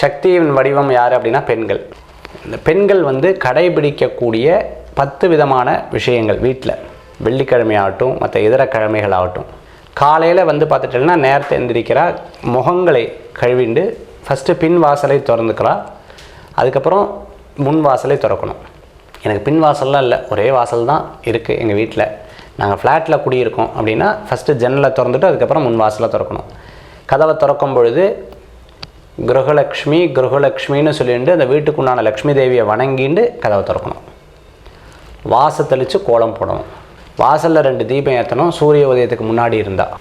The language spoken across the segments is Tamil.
சக்தியின் வடிவம் யார் அப்படின்னா பெண்கள். இந்த பெண்கள் வந்து கடைபிடிக்கக்கூடிய பத்து விதமான விஷயங்கள் வீட்டில் வெள்ளிக்கிழமை ஆகட்டும் மற்ற இதர கிழமைகள் ஆகட்டும். காலையில் வந்து பார்த்துட்டீங்கன்னா நேரத்தை எந்திரிக்கிறா முகங்களை கழுவிண்டு ஃபஸ்ட்டு பின் வாசலை திறந்துக்கிறா. அதுக்கப்புறம் முன் வாசலை திறக்கணும். எனக்கு பின் வாசல்லாம் இல்லை ஒரே வாசல் தான் இருக்குது எங்கள் வீட்டில் நாங்கள் ஃப்ளாட்டில் குடியிருக்கோம் அப்படின்னா ஃபஸ்ட்டு ஜன்னலை திறந்துட்டு அதுக்கப்புறம் முன் வாசலை திறக்கணும். கதவை திறக்கும் பொழுது கிரகலக்ஷ்மி கிரகலக்ஷ்மின்னு சொல்லிட்டு அந்த வீட்டுக்குண்டான லக்ஷ்மி தேவியை வணங்கிண்டு கதவை திறக்கணும். வாசை தெளித்து கோலம் போடணும். வாசலில் ரெண்டு தீபம் ஏற்றணும் சூரிய உதயத்துக்கு முன்னாடி இருந்தால்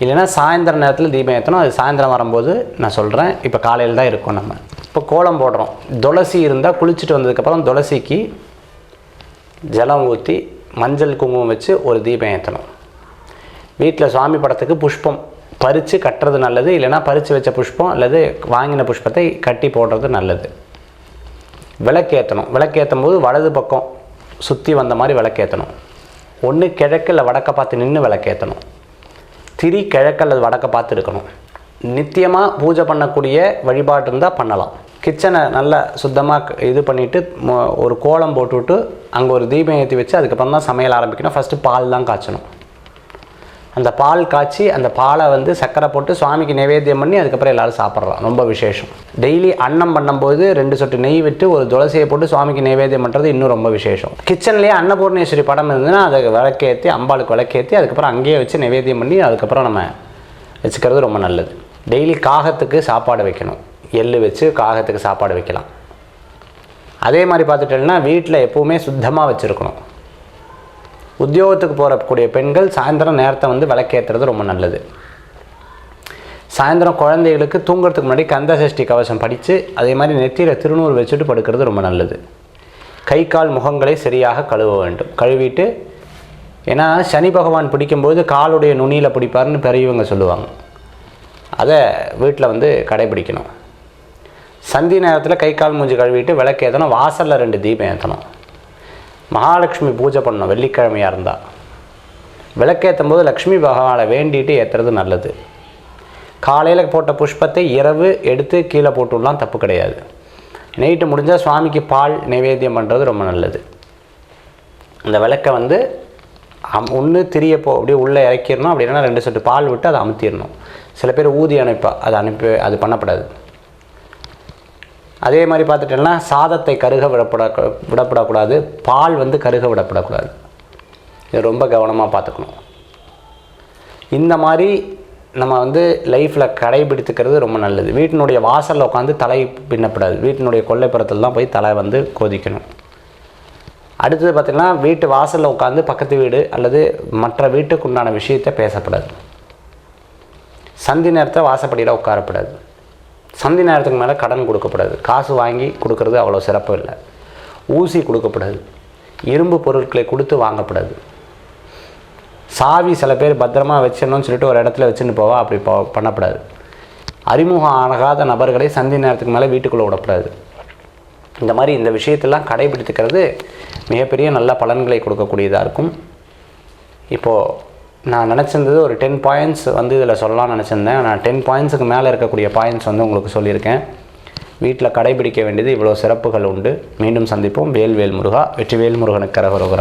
இல்லைன்னா சாயந்தர நேரத்தில் தீபம் ஏற்றணும் அது சாயந்தரம் வரும்போது நான் சொல்கிறேன் இப்போ காலையில் தான் இருக்கோம் நம்ம. இப்போ கோலம் போடுறோம். துளசி இருந்தால் குளிச்சுட்டு வந்ததுக்கப்புறம் துளசிக்கு ஜலம் ஊற்றி மஞ்சள் குங்குமம் வச்சு ஒரு தீபம் ஏற்றணும் வீட்டில் சுவாமி படத்துக்கு புஷ்பம். பறித்து கட்டுறது நல்லது இல்லைன்னா பறித்து வச்ச புஷ்பம் அல்லது வாங்கின புஷ்பத்தை கட்டி போடுறது நல்லது. விளக்கேற்றணும் விளக்கேற்றும் போது வலது பக்கம் சுற்றி வந்த மாதிரி விளக்கேற்றணும் ஒன்று கிழக்கு இல்லை வடக்க பார்த்து நின்று விளக்கேற்றணும் திரி கிழக்கு அல்லது வடக்க பார்த்து இருக்கணும். நித்தியமாக பூஜை பண்ணக்கூடிய வழிபாடு இருந்தால் பண்ணலாம். கிச்சனை நல்லா சுத்தமாக இது பண்ணிவிட்டு ஒரு கோலம் போட்டுவிட்டு அங்கே ஒரு தீபம் ஏற்றி வச்சு அதுக்கப்புறம் தான் சமையல் ஆரம்பிக்கணும். ஃபஸ்ட்டு பால் தான் காய்ச்சணும். அந்த பால் காய்ச்சி அந்த பாலை வந்து சர்க்கரை போட்டு சுவாமிக்கு நைவேத்தியம் பண்ணி அதுக்கப்புறம் எல்லாரும் சாப்பிட்றோம் ரொம்ப விசேஷம். டெய்லி அன்னம் பண்ணும்போது ரெண்டு சொட்டு நெய் விட்டு ஒரு துளசியை போட்டு சுவாமிக்கு நைவேத்தியம் பண்ணுறது இன்னும் ரொம்ப விசேஷம். கிச்சன்லேயே அன்னபூர்ணேஸ்வரி படம் இருந்ததுன்னா அதை விளக்கேற்றி அம்பாளுக்கு விளக்கேற்றி அதுக்கப்புறம் அங்கேயே வச்சு நைவேத்தியம் பண்ணி அதுக்கப்புறம் நம்ம வச்சுக்கிறது ரொம்ப நல்லது. டெய்லி காகத்துக்கு சாப்பாடு வைக்கணும். எள்ளு வச்சு காகத்துக்கு சாப்பாடு வைக்கலாம். அதே மாதிரி பார்த்துட்டோம்னா வீட்டில் எப்போவுமே சுத்தமாக வச்சுருக்கணும். உத்தியோகத்துக்கு போகக்கூடிய பெண்கள் சாயந்தரம் நேரத்தை வந்து விளக்கேற்றுறது ரொம்ப நல்லது. சாயந்தரம் குழந்தைகளுக்கு தூங்குறதுக்கு முன்னாடி கந்த சஷ்டி கவசம் படித்து அதே மாதிரி நெத்தியில் திருநூறு வச்சுட்டு படுக்கிறது ரொம்ப நல்லது. கை கால் முகங்களை சரியாக கழுவ வேண்டும். கழுவிட்டு ஏன்னா சனி பகவான் பிடிக்கும்போது காலுடைய நுனியில் பிடிப்பார்னு பெரியவங்க சொல்லுவாங்க. அதை வீட்டில் வந்து கடைபிடிக்கணும். சந்தி நேரத்தில் கை கால் மூஞ்சி கழுவிட்டு விளக்கு ஏற்றணும் வாசலில் ரெண்டு தீபம் ஏற்றணும் மகாலட்சுமி பூஜை பண்ணணும் வெள்ளிக்கிழமையாக இருந்தால் விளக்கேற்றும் போது லக்ஷ்மி பகவானை வேண்டிட்டு ஏற்றுறது நல்லது. காலையில் போட்ட புஷ்பத்தை இரவு எடுத்து கீழே போட்டுடலாம் தப்பு கிடையாது. நைட்டு முடிஞ்சால் சுவாமிக்கு பால் நைவேத்தியம் பண்ணுறது ரொம்ப நல்லது. அந்த விளக்கை வந்து அம் ஒன்று திரியப்போ அப்படியே உள்ளே இறக்கிடணும் அப்படின்னா ரெண்டு சொட்டு பால் விட்டு அதை அமுத்திடணும். சில பேர் ஊதி அனுப்பா அதை அனுப்பி அது பண்ணப்படாது. அதே மாதிரி பார்த்துட்டோம்னா சாதத்தை கருக விடப்பட விடப்படக்கூடாது. பால் வந்து கருக விடப்படக்கூடாது. இது ரொம்ப கவனமாக பார்த்துக்கணும். இந்த மாதிரி நம்ம வந்து லைஃப்பில் கடைபிடித்துக்கிறது ரொம்ப நல்லது. வீட்டினுடைய வாசலில் உட்காந்து தலை பின்னப்படாது. வீட்டினுடைய கொல்லைப்புறத்தில் தான் போய் தலை வந்து கொதிக்கணும். அடுத்தது பார்த்திங்கன்னா வீட்டு வாசலில் உட்காந்து பக்கத்து வீடு அல்லது மற்ற வீட்டுக்கு உண்டான விஷயத்தை பேசப்படாது. சந்தி நேரத்தை வாசப்படியில் உட்காரப்படாது. சந்தி நேரத்துக்கு மேலே கடன் கொடுக்கப்படாது. காசு வாங்கி கொடுக்கறது அவ்வளோ சிறப்பு இல்லை. ஊசி கொடுக்கப்படாது. இரும்பு பொருட்களை கொடுத்து வாங்கப்படாது. சாவி சில பேர் பத்திரமா வச்சிடணும்னு சொல்லிட்டு ஒரு இடத்துல வச்சுன்னு போவா அப்படி போ பண்ணப்படாது. அறிமுகம் ஆகாத நபர்களை சந்தி நேரத்துக்கு மேலே வீட்டுக்குள்ளே விடக்கூடாது இந்த மாதிரி இந்த விஷயத்தெல்லாம் கடைபிடித்துக்கிறது மிகப்பெரிய நல்ல பலன்களை கொடுக்கக்கூடியதாக இருக்கும். இப்போது நான் நினச்சிருந்தது ஒரு டென் பாயிண்ட்ஸ் வந்து இதில் சொல்லலாம்னு நினச்சிருந்தேன். நான் டென் பாயிண்ட்ஸுக்கு மேலே இருக்கக்கூடிய பாயிண்ட்ஸ் வந்து உங்களுக்கு சொல்லியிருக்கேன். வீட்டில் கடைபிடிக்க வேண்டியது இவ்வளோ சிறப்புகள் உண்டு. மீண்டும் சந்திப்போம். வேல்வேல் முருகா வெற்றிவேல் முருகனுக்கு கரகரோகரம்.